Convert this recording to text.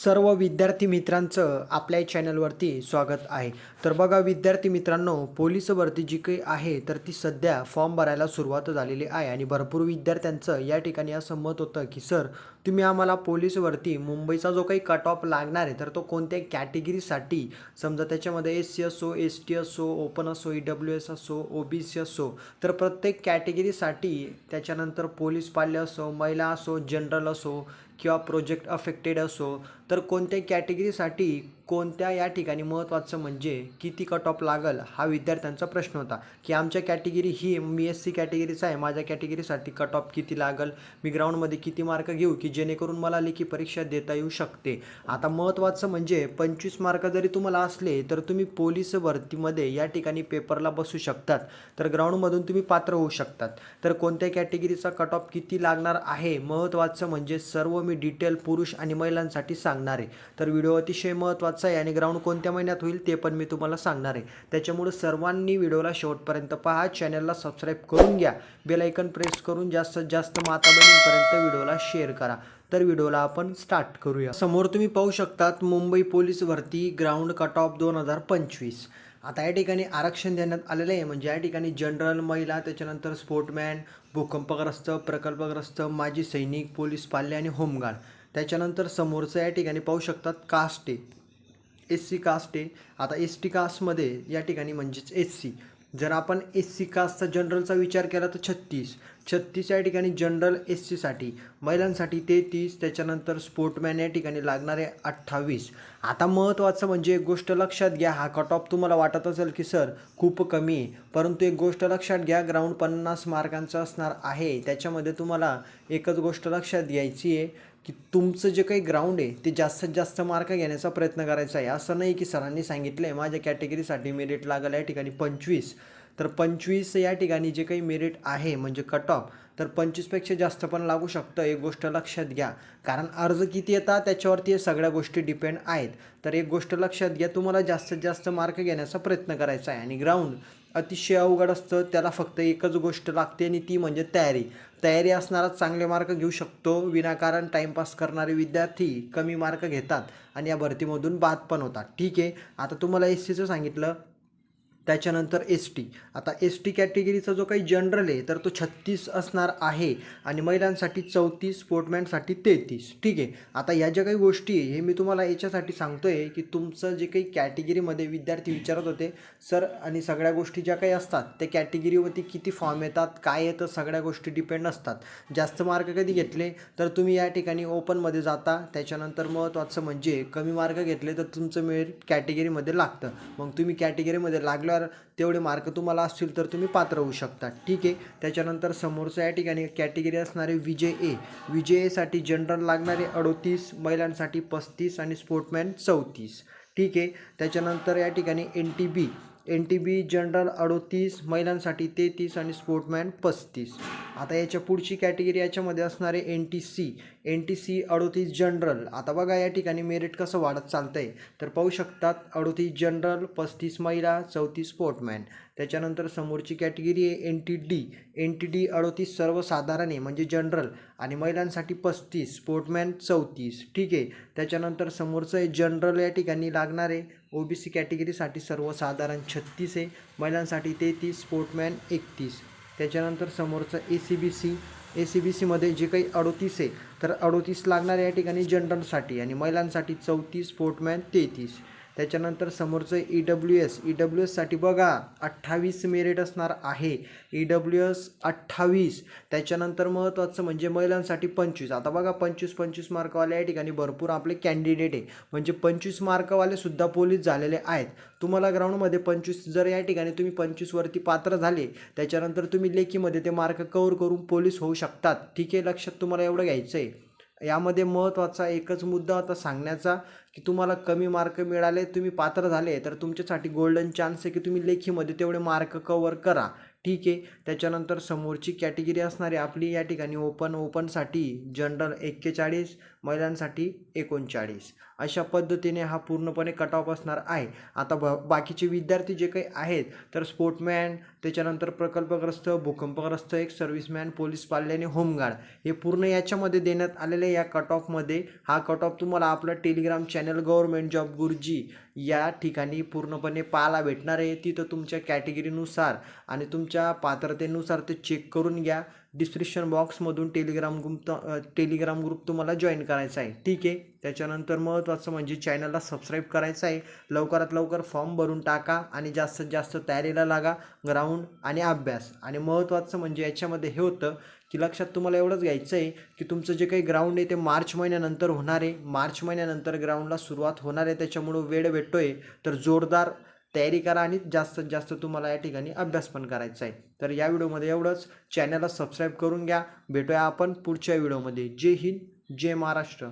सर्व विद्यार्थी मित्रांचं आपल्या चॅनलवरती स्वागत आहे. तर बघा विद्यार्थी मित्रांनो पोलीस भरती जी काही आहे तर ती सध्या फॉर्म भरायला सुरुवात झालेली आहे आणि भरपूर विद्यार्थ्यांचं या ठिकाणी असं मत होतं की सर तुम्ही आम्हाला पोलीस भरती मुंबईचा जो काही कट ऑफ लागणार आहे तर तो कोणत्या कॅटेगरीसाठी समजा त्याच्यामध्ये एस सी असो एस टी असो ओपन असो ई डब्ल्यू एस असो ओ बी सी असो तर प्रत्येक कॅटेगरीसाठी त्याच्यानंतर पोलीस पाल्य असो महिला असो जनरल असो किंवा प्रोजेक्ट अफेक्टेड असो तर कोणत्याही कॅटेगरीसाठी कोणत्या या ठिकाणी महत्त्वाचं म्हणजे किती कट ऑफ लागल हा विद्यार्थ्यांचा प्रश्न होता. की आमच्या कॅटेगरी ही मी एस सी कॅटेगरीचा आहे. माझ्या कॅटेगरीसाठी कट ऑफ किती लागल? मी ग्राउंडमध्ये किती मार्क घेऊ? की जेणेकरून मला लेखी परीक्षा देता येऊ शकते? आता महत्त्वाचं म्हणजे पंचवीस मार्क जरी तुम्हाला असले तर तुम्ही पोलीस भरतीमध्ये या ठिकाणी पेपरला बसू शकतात. तर ग्राउंडमधून तुम्ही पात्र होऊ शकतात. तर कोणत्या कॅटेगरीचा कट ऑफ किती लागणार आहे? महत्त्वाचं म्हणजे सर्व मी डिटेल पुरुष आणि महिलांसाठी सांगणार आहे. तर व्हिडिओ अतिशय महत्त्वाचा आहे आणि ग्राउंड कोणत्या महिन्यात होईल ते पण मी तुम्हाला सांगणार आहे. त्याच्यामुळं सर्वांनी व्हिडिओला शेवटपर्यंत पहा. चॅनलला सबस्क्राईब करून घ्या. बेलायकन प्रेस करून जास्तीत जास्त माता बहिणींपर्यंत व्हिडिओला शेअर करा. तर व्हिडिओला आपण स्टार्ट करूया. समोर तुम्ही पाहू शकतात मुंबई पोलीस भरती ग्राउंड कट ऑफ दोन हजार पंचवीस. आता या ठिकाणी आरक्षण देण्यात आलेलं आहे. म्हणजे या ठिकाणी जनरल महिला त्याच्यानंतर स्पोर्टमॅन भूकंपग्रस्त प्रकल्पग्रस्त माजी सैनिक पोलीस पाल्य आणि होमगार्ड. त्याच्यानंतर समोरचं या ठिकाणी पाहू शकतात कास्ट आहे एस सी कास्ट आहे. आता एस टी कास्टमध्ये या ठिकाणी म्हणजेच एस सी. जर आपण एस सी कास्टचा जनरलचा विचार केला तर छत्तीस. छत्तीस या ठिकाणी जनरल एस सीसाठी महिलांसाठी तेहतीस त्याच्यानंतर स्पोर्टमॅन या ठिकाणी लागणारे अठ्ठावीस. आता महत्त्वाचं म्हणजे एक गोष्ट लक्षात घ्या हा कट ऑफ तुम्हाला वाटत असेल की सर खूप कमी आहे. परंतु एक गोष्ट लक्षात घ्या ग्राउंड पन्नास मार्कांचं असणार आहे. त्याच्यामध्ये तुम्हाला एकच गोष्ट लक्षात घ्यायची आहे. की तुमचं जे काही ग्राउंड आहे ते जास्तीत जास्त मार्क घेण्याचा प्रयत्न करायचा आहे. असं नाही की सरांनी सांगितलं आहे माझ्या कॅटेगरीसाठी मेरिट लागलं या ठिकाणी पंचवीस. तर पंचवीस या ठिकाणी जे काही मेरिट आहे म्हणजे कट ऑफ तर पंचवीसपेक्षा जास्त पण लागू शकतं. एक गोष्ट लक्षात घ्या. कारण अर्ज किती येतात त्याच्यावरती सगळ्या गोष्टी डिपेंड आहेत. तर एक गोष्ट लक्षात घ्या तुम्हाला जास्तीत जास्त मार्क घेण्याचा प्रयत्न करायचा आहे. आणि ग्राउंड अतिशय अवघड असतं त्याला फक्त एकच गोष्ट लागते आणि ती म्हणजे तयारी. तयारी असणारा चांगले मार्क घेऊ शकतो. विनाकारण टाईमपास करणारे विद्यार्थी कमी मार्क घेतात आणि या भरतीमधून बाद पण होतात. ठीक आहे. आता तुम्हाला एस सीचं सांगितलं. त्याच्यानंतर एस टी आता एस टी कॅटेगरीचा जो काही जनरल आहे तर तो छत्तीस असणार आहे. आणि महिलांसाठी चौतीस स्पोर्टमॅनसाठी तेहतीस. ठीक आहे? आता ह्या ज्या काही गोष्टी आहे हे मी तुम्हाला याच्यासाठी सांगतो आहे की तुमचं जे काही कॅटेगरीमध्ये विद्यार्थी विचारत होते सर आणि सगळ्या गोष्टी ज्या काही असतात त्या कॅटेगरीवरती किती फॉर्म येतात काय येतं सगळ्या गोष्टी डिपेंड असतात. जास्त मार्क कधी घेतले तर तुम्ही या ठिकाणी ओपनमध्ये जाता. त्याच्यानंतर महत्त्वाचं म्हणजे कमी मार्क घेतले तर तुमचं मेरिट कॅटेगरीमध्ये लागतं. मग तुम्ही कॅटेगरीमध्ये लागल्यावर तेवढे मार्क तुम्हाला असतील तर तुम्ही पात्र होऊ शकता. ठीक आहे? त्याच्यानंतर समोरचं या ठिकाणी कॅटेगरी असणारे विजय ए विजय एसाठी जनरल लागणारे अडोतीस महिलांसाठी पस्तीस आणि स्पोर्टमॅन चौतीस. ठीक आहे? त्याच्यानंतर या ठिकाणी N T B N T B general अडोतीस महिलांसाठी तेहतीस आणि स्पोर्टमॅन पस्तीस. आता याच्या पुढची कॅटेगरी याच्यामध्ये असणारे N T C N T C अडोतीस जनरल आता बघा या ठिकाणी मेरिट कसं वाढत चालतं आहे तर पाहू शकतात अडोतीस जनरल पस्तीस महिला चौतीस स्पोर्टमॅन त्याच्यानंतर समोरची कॅटेगरी आहे N T D N T D अडोतीस सर्वसाधारण आहे म्हणजे जनरल आणि महिलांसाठी पस्तीस स्पोर्टमॅन चौतीस. ठीक आहे. त्याच्यानंतर समोरचं आहे जनरल या ठिकाणी लागणार आहे. ओ बी सी कॅटेगरीसाठी सर्वसाधारण छत्तीस आहे. महिलांसाठी तेहतीस स्पोर्टमॅन एकतीस. त्याच्यानंतर समोरचं A C B C A C B सीमध्ये जे काही अडोतीस आहे तर अडोतीस लागणार या ठिकाणी जनरलसाठी आणि महिलांसाठी चौतीस स्पोर्टमॅन तेहतीस. त्याच्यानंतर समोरचं E W S E W एससाठी बघा अठ्ठावीस मेरिट असणार आहे. ई डब्ल्यू एस अठ्ठावीस. त्याच्यानंतर महत्त्वाचं म्हणजे महिलांसाठी पंचवीस. आता बघा पंचवीस पंचवीस मार्कवाले या ठिकाणी भरपूर आपले कॅन्डिडेट आहे. म्हणजे पंचवीस मार्कवालेसुद्धा पोलीस झालेले आहेत. तुम्हाला ग्राउंडमध्ये पंचवीस जर या ठिकाणी तुम्ही पंचवीसवरती पात्र झाले त्याच्यानंतर तुम्ही लेखीमध्ये ते मार्क कवर करून पोलीस होऊ शकतात. ठीक आहे? लक्षात तुम्हाला एवढं घ्यायचं आहे यामध्ये महत्त्वाचा एकच मुद्दा होता सांगण्याचा की तुम्हाला कमी मार्क मिळाले तुम्ही पात्र झाले तर तुमच्यासाठी गोल्डन चान्स आहे की तुम्ही लेखीमध्ये तेवढे मार्क कवर करा. ठीक आहे. त्याच्यानंतर समोरची कॅटेगरी असणारी आपली या ठिकाणी ओपन ओपनसाठी जनरल एक्केचाळीस महिलांसाठी एकोणचाळीस. अशा पद्धतीने हा पूर्णपणे कट ऑफ असणार आहे. आता ब बाकीचे विद्यार्थी जे काही आहेत तर स्पोर्टमॅन त्याच्यानंतर प्रकल्पग्रस्त भूकंपग्रस्त एक सर्व्हिसमॅन पोलीस पाल्य आणि होमगार्ड. हे पूर्ण याच्यामध्ये देण्यात आलेले या कट ऑफमध्ये हा कट ऑफ तुम्हाला आपलं टेलिग्राम चॅनल गव्हर्मेंट जॉब गुरुजी या ठिकाणी पूर्णपणे पाहायला भेटणार आहे. तिथं तुमच्या कॅटेगरीनुसार आणि तुमच्या पात्रतेनुसार ते चेक करून घ्या. डिस्क्रिप्शन बॉक्समधून टेलिग्राम ग्रुप टेलिग्राम ग्रुप तुम्हाला जॉईन करायचा आहे. ठीक आहे? त्याच्यानंतर महत्त्वाचं म्हणजे चॅनलला सबस्क्राईब करायचं आहे. लवकरात लवकर फॉर्म भरून टाका आणि जास्तीत जास्त तयारीला लागा ग्राउंड आणि अभ्यास. आणि महत्त्वाचं म्हणजे याच्यामध्ये हे होतं की लक्षात तुम्हाला एवढंच घ्यायचं आहे की तुमचं जे काही ग्राउंड आहे ते मार्च महिन्यानंतर होणार आहे. मार्च महिन्यानंतर ग्राउंडला सुरुवात होणार आहे. त्याच्यामुळं वेळ भेटतो आहे तर जोरदार तयारी करा आणि जास्तीत जास्त तुम्हाला या ठिकाणी अभ्यास पण करायचा आहे. तर या व्हिडिओमध्ये एवढंच. चॅनलला सबस्क्राईब करून घ्या. भेटूया आपण पुढच्या व्हिडिओमध्ये. जय हिंद जय महाराष्ट्र.